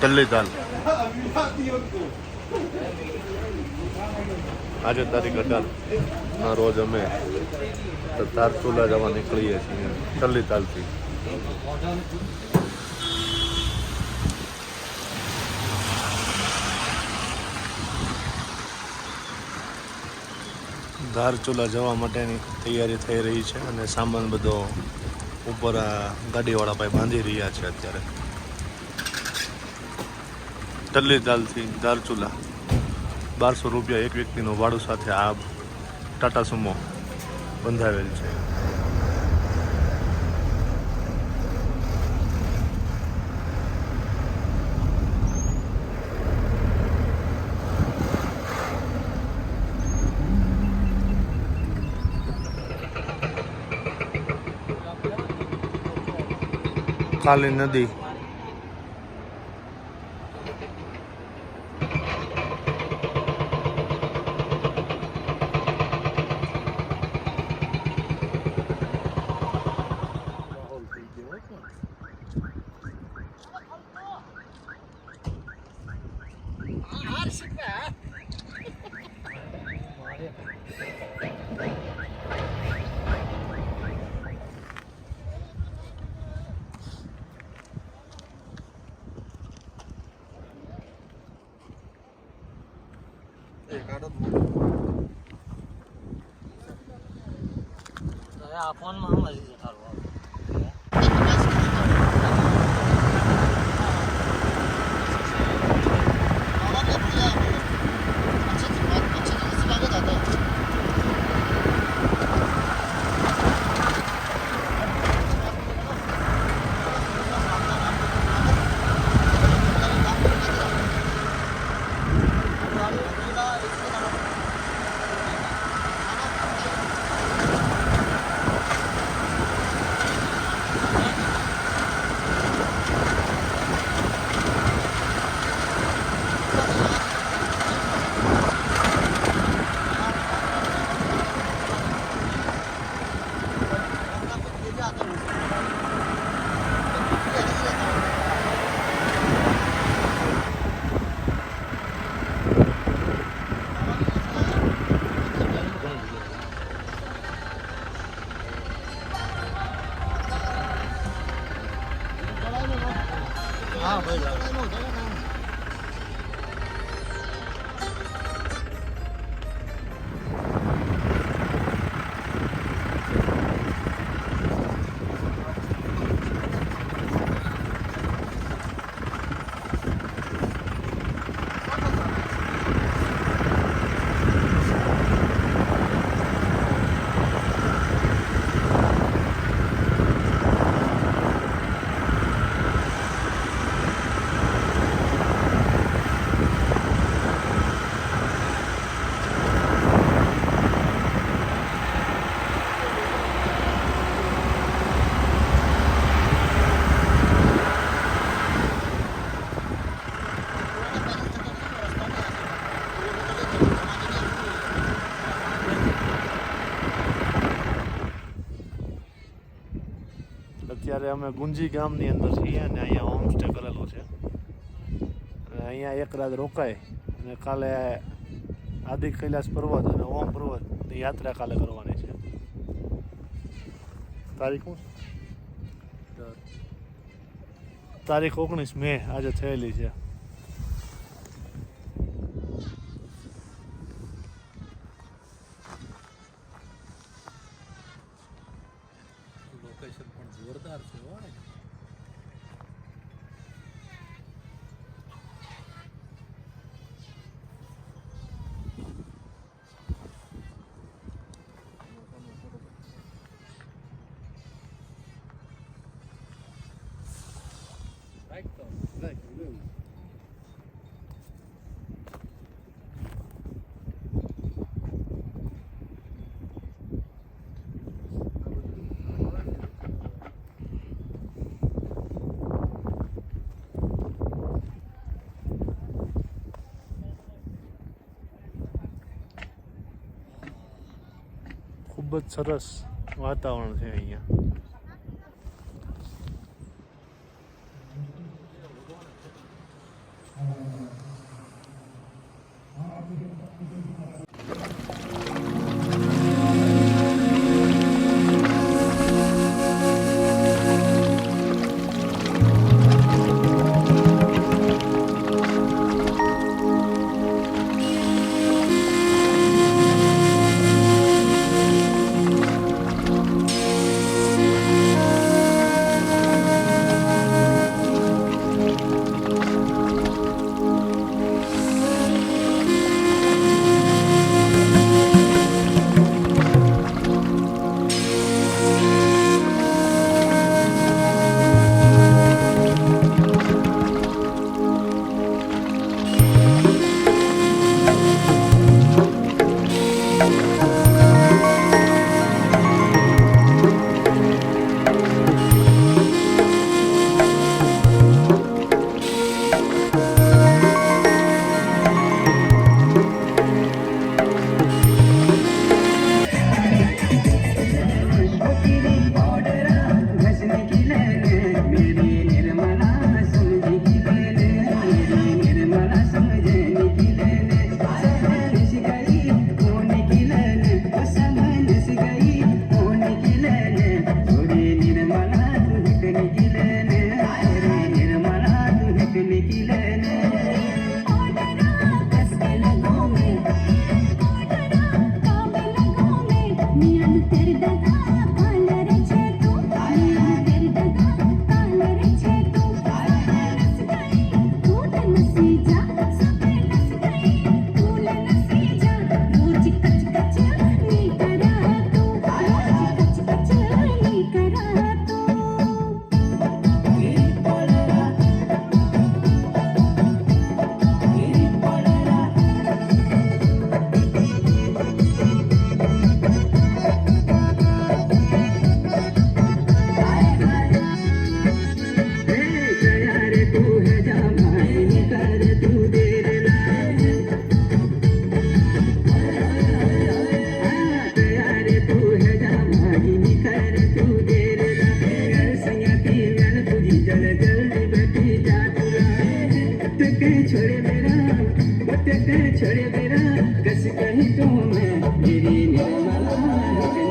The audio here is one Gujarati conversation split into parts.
તલ્લી દાલ આજે તારીખ અઢાર ના રોજ અમે ધારચુલા જવા નીકળીએ છીએ તલ્લી તાલથી ધારચુલા જવા માટેની તૈયારી થઈ રહી છે અને સામાન બધો ઉપર ગાડીવાળા ભાઈ બાંધી રહ્યા છે અત્યારે. તલ્લી દાલથી ધારચુલા બારસો રૂપિયા એક વ્યક્તિનું ભાડું સાથે આ ટાટા સુમો બંધાવેલ છે. કાલી નદી આ ફોનમાં સમજી છે તારું અત્યારે અમે ગુંજી ગામની અંદર છીએ અને અહીંયા હોમસ્ટે કરેલો છે. અને અહીંયા એક રાત રોકાય અને કાલે આદિ કૈલાસ પર્વત અને ઓમ પર્વત યાત્રા કાલે કરવાની છે. તારીખ શું તારીખ ઓગણીસ મે આજે થયેલી છે લોકેશન પણ જોરદાર છે હો રાઈટ તો રાઈટ ખૂબ જ સરસ વાતાવરણ છે અહીંયા. छोड़े मेरा कस कहीं तो मैं मेरी निर्मला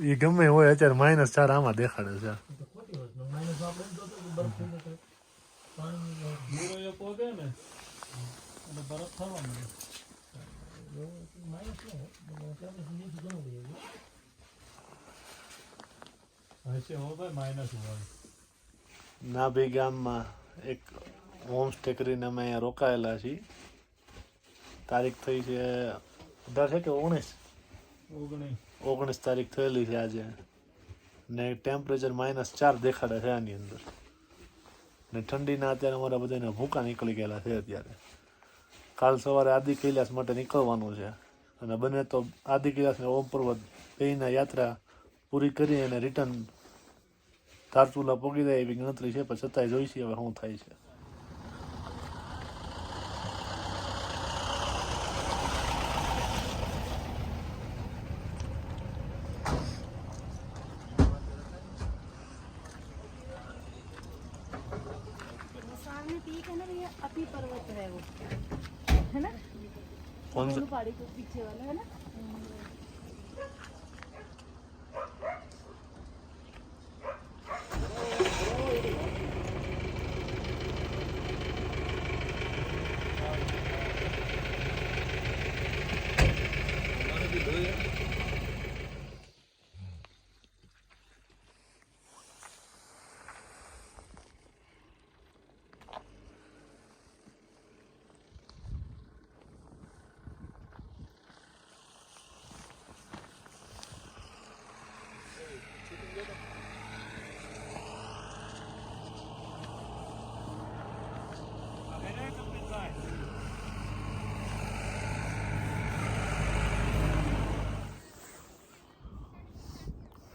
એ ગમે હોય, અત્યારે માઇનસ ચાર આમાં દેખાડે છે. નાભી ગામમાં એક હોમસ્ટે કરીને અમે અહીંયા રોકાયેલા છીએ. તારીખ થઈ છે, અઢાર છે કે ઓગણીસ? ઓગણી ઓગણીસ તારીખ થયેલી છે આજે. ને ટેમ્પરેચર માઇનસ ચાર દેખાડે છે આની અંદર. ને ઠંડીના અત્યારે અમારા બધાને ભૂકા નીકળી ગયેલા છે અત્યારે. કાલ સવારે આદિ કૈલાસ માટે નીકળવાનું છે. અને બને તો આદિ કૈલાસને ઓમ પર્વત બેના યાત્રા પૂરી કરી અને રિટર્ન ધારચુલા પોગી જાય એવી ગણતરી છે, પણ છતાંય જોઈશી હવે શું થાય છે. કોણ दोनों पहाड़ी को पीछे वाला है ना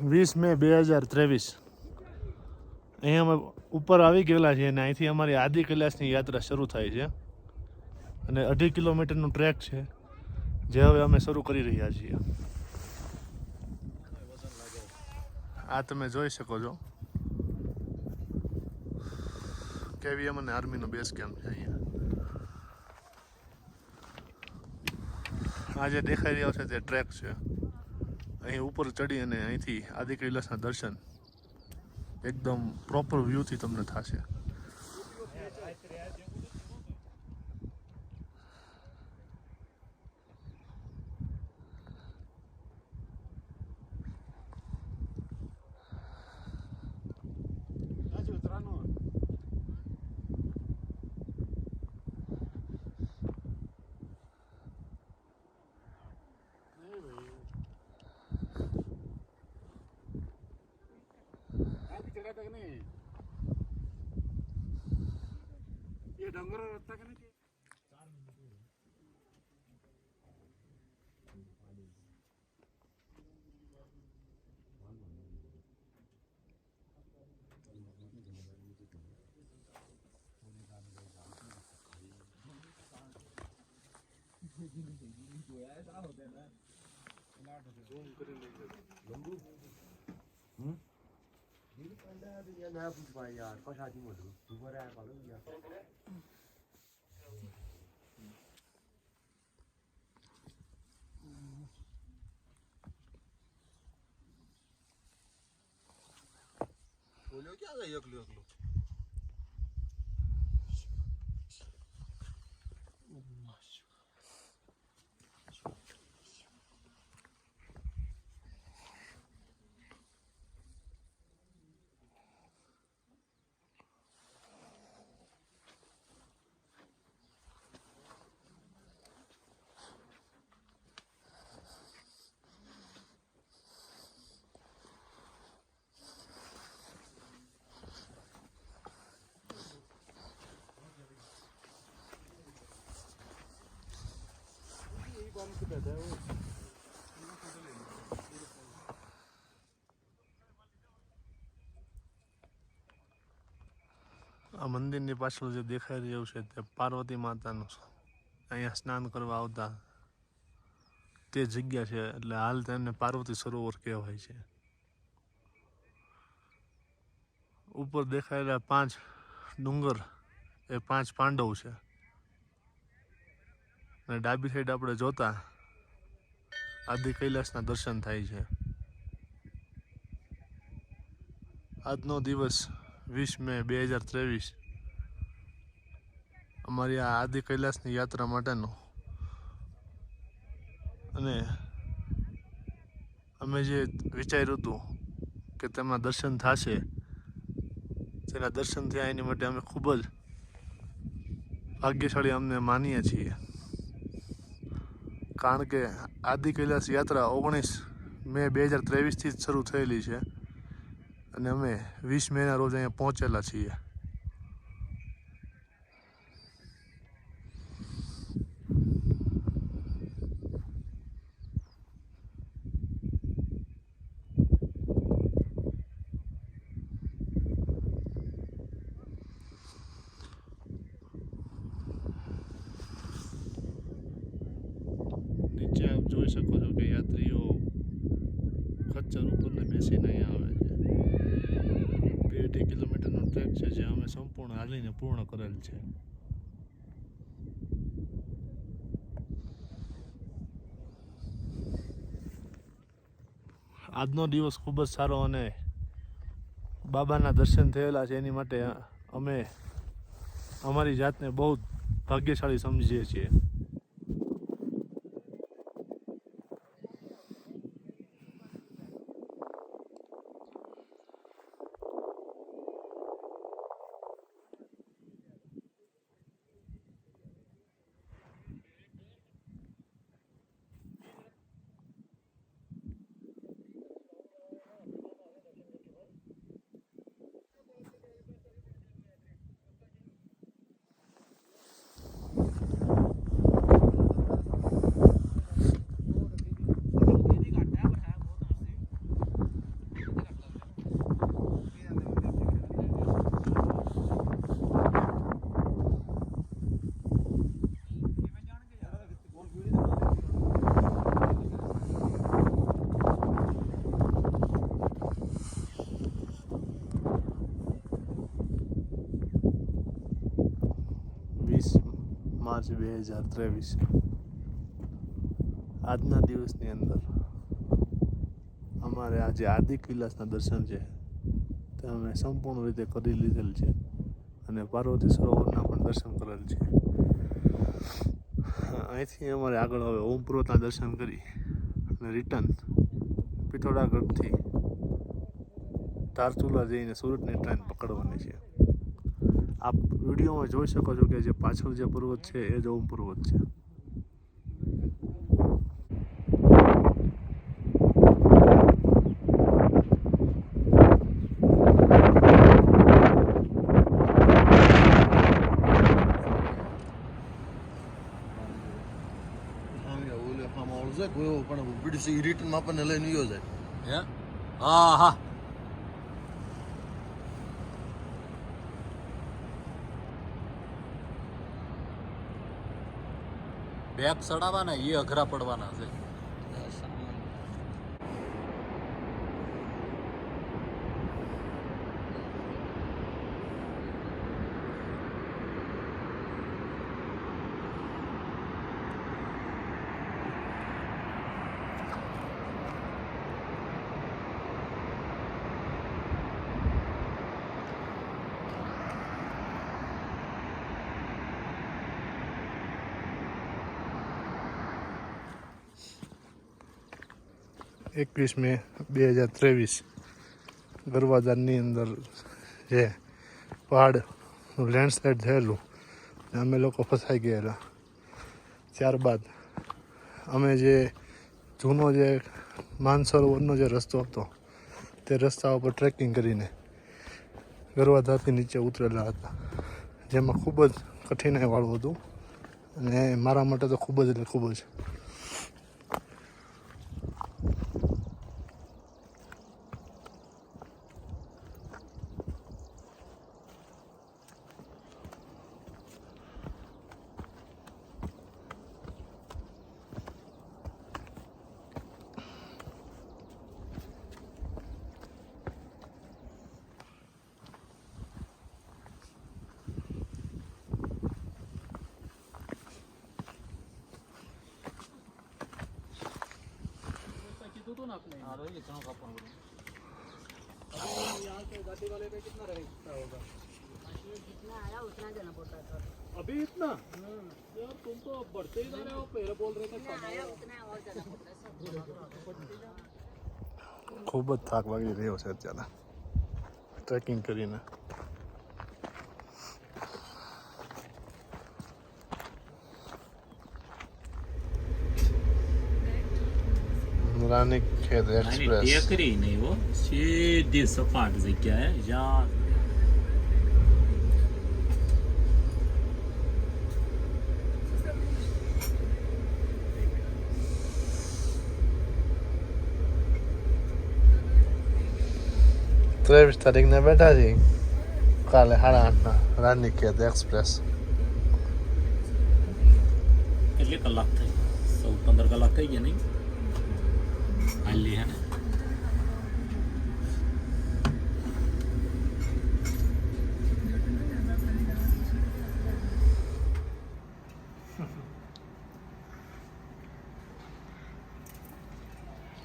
વીસ મે બે હજાર ત્રેવીસ. અહીંયા અમે ઉપર આવી ગયેલા છીએ અને અહીંથી અમારી આદિ કૈલાસની યાત્રા શરૂ થાય છે. અને અઢી કિલોમીટરનું ટ્રેક છે, જે હવે અમે શરૂ કરી રહ્યા છીએ. આ તમે જોઈ શકો છો. કેવીએમ અને આર્મીનો બેઝ કેમ્પ છે અહીંયા. આ જે દેખાઈ રહ્યો છે તે ટ્રેક છે. અહીં ઉપર ચડી અને અહીંથી આદિ કૈલાસના દર્શન એકદમ પ્રોપર વ્યૂથી તમને થશે. ડુંગરો રસ્તા કે નથી હમ ના પૂછવા યાર કશાથી મોટું તું બરાબર યાર બોલ્યો ક્યાં જાય એકલું એકલું? આ મંદિરની પાછળ જે દેખાઈ રહ્યું છે તે પાર્વતી માતાનું અહીંયા સ્નાન કરવા આવતા તે જગ્યા છે, એટલે હાલ તેમને પાર્વતી સરોવર કહેવાય છે. ઉપર દેખાયેલા પાંચ ડુંગર, એ પાંચ પાંડવ છે. અને ડાબી સાઈડ આપણે જોતા, આદિ કૈલાસના દર્શન થાય છે. આજનો દિવસ વીસ મે બે હજાર ત્રેવીસ. અમારી આ આદિ કૈલાસની યાત્રા માટેનો. અને અમે જે વિચાર્યું હતું કે તેમાં દર્શન થશે, તેના દર્શન થયા એની માટે અમે ખૂબ જ ભાગ્યશાળી અમને માનીએ છીએ. કારણ કે આદિ કૈલાસ યાત્રા ઓગણીસ મે બે હજાર ત્રેવીસથી જ શરૂ થયેલી છે અને અમે વીસ મેના રોજ અહીંયા પહોંચેલા છીએ નીચે આપ જોઈ શકો છો કે યાત્રીઓ ખચ્ચર ઉપર ને બેસીને અહીંયા આવે છે બે અઢી કિલોમીટરનો ટ્રેક છે જે સંપૂર્ણ હાલીને પૂર્ણ કરેલ છે. આજનો દિવસ ખૂબ જ સારો અને બાબાના દર્શન થયેલા છે, એની માટે અમે અમારી જાતને બહુ ભાગ્યશાળી સમજીએ છીએ વીસ બે હજાર ત્રેવીસ. આજના દિવસની અંદર અમારે આજે આદિ કૈલાસના દર્શન છે. તે અમે સંપૂર્ણ રીતે કરી લીધેલ છે અને પાર્વતી સરોવરના પણ દર્શન કરેલ છે. અહીંથી અમારે આગળ હવે ઓમ દર્શન કરી અને રિટર્ન પિથોડાગઢથી તારચુલા જઈને સુરતની ટ્રેન પકડવાની છે. આપ વિડીયોમાં જોઈ શકો છો કે જે પાછળ જે પર્વત છે એ જ ઓમ પર્વત છે. પણ બ્રિટિશ રિટર્ન આપણને લઈને ગયો છે હે? હા હા. બેગ ચડાવવાના એ અઘરા પડવાના છે. એકવીસ મે બે હજાર ત્રેવીસ ગરવાદારની અંદર જે પહાડનું લેન્ડસ્લાઇડ થયેલું અમે લોકો ફસાઈ ગયેલા. ત્યારબાદ અમે જે જૂનો જે માનસરોવરનો જે રસ્તો હતો, તે રસ્તા ઉપર ટ્રેકિંગ કરીને ગરવાદાથી નીચે ઉતરેલા હતા. જેમાં ખૂબ જ કઠિનાઈવાળું હતું, અને મારા માટે તો ખૂબ જ એટલે ખૂબ જ કીધું હતું ને આપણે હા રોહિત ઘણો કાપવાનું अभी इतना यार तुम तो बढ़ते ही जा रहे हो पहले बोल रहे थे ખૂબ જ થાક લાગી રહ્યો છે અત્યારે ટ્રેકિંગ કરીને રાની ખેત એક્સપ્રેસ ટેકરી નહીં હો સીધી સપાટ જગ્યાએ જ્યાં ત્રેવીસ તારીખને બેઠા છીએ કાલે સાડા આઠના રાની ખેત એક્સપ્રેસ કેટલી કલાક થઈ ચૌદ પંદર કલાક થઈ ગયા નહીં હાલી હે ને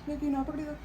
લે